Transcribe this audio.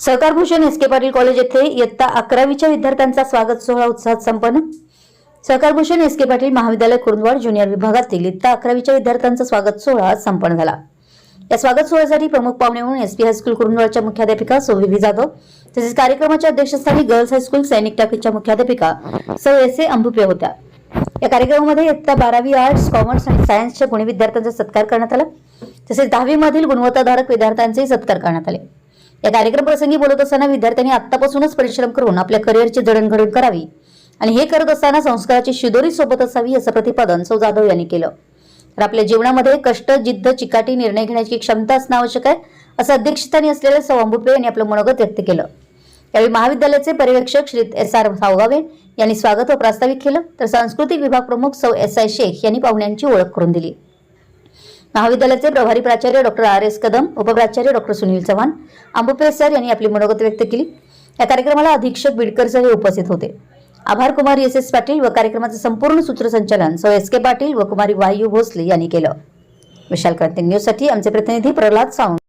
Sahakar Bhushan S K Patil college येथे इयत्ता अकरावीच्या विद्यार्थ्यांचा स्वागत सोहळा उत्साहात संपन्न. सहकार भूषण एस के पाटील महाविद्यालय कुरुंदवाड ज्युनियर विभागातील इयत्ता अकरावीच्या विद्यार्थ्यांचा स्वागत सोहळा आज संपन्न झाला. या स्वागत सोहळ्यासाठी प्रमुख पाहुणे म्हणून एस पी हायस्कूल कुरुंदवाडच्या मुख्याध्यापिका सौ जाधव तसेच कार्यक्रमाच्या अध्यक्षस्थानी गर्ल्स हायस्कूल सैनिक टाकीच्या मुख्याध्यापिका सौ एस ए अंबुपे होत्या. या कार्यक्रमामध्ये इयत्ता बारावी आर्ट्स कॉमर्स आणि सायन्सच्या गुणी विद्यार्थ्यांचा सत्कार करण्यात आला. तसेच दहावीमधील गुणवत्ताधारक विद्यार्थ्यांचेही सत्कार करण्यात आले. या कार्यक्रम प्रसंगी बोलत असताना विद्यार्थ्यांनी आतापासूनच परिश्रम करून आपल्या करिअरची जडणघडण करावी आणि हे करत असताना संस्काराची शिदोरी सोबत असावी असं प्रतिपादन सौ जाधव यांनी केलं. तर आपल्या जीवनामध्ये कष्ट जिद्द चिकाटी निर्णय घेण्याची क्षमता असणं आवश्यक आहे असं अध्यक्षस्थानी असलेले सौ अंबुपे यांनी आपलं मनोगत व्यक्त केलं. यावेळी महाविद्यालयाचे पर्यवेक्षक श्री एस आर सावगावे यांनी स्वागत व प्रास्ताविक केलं. तर सांस्कृतिक विभाग प्रमुख सौ एस आय शेख यांनी पाहुण्यांची ओळख करून दिली. महाविद्यालयाचे प्रभारी प्राचार्य डॉक्टर आर एस कदम उपप्राचार्य डॉक्टर सुनील चव्हाण अंबुपे सर यांनी आपली मनोगत व्यक्त केली. या कार्यक्रमाला अधीक्षक बिडकर सर हे उपस्थित होते. आभार कुमार एस एस पाटील व कार्यक्रमाचे संपूर्ण सूत्रसंचालन सौ एस के पाटील व कुमारी वायू भोसले यांनी केलं. विशाल क्रांती न्यूजसाठी आमचे प्रतिनिधी प्रल्हाद सावंत.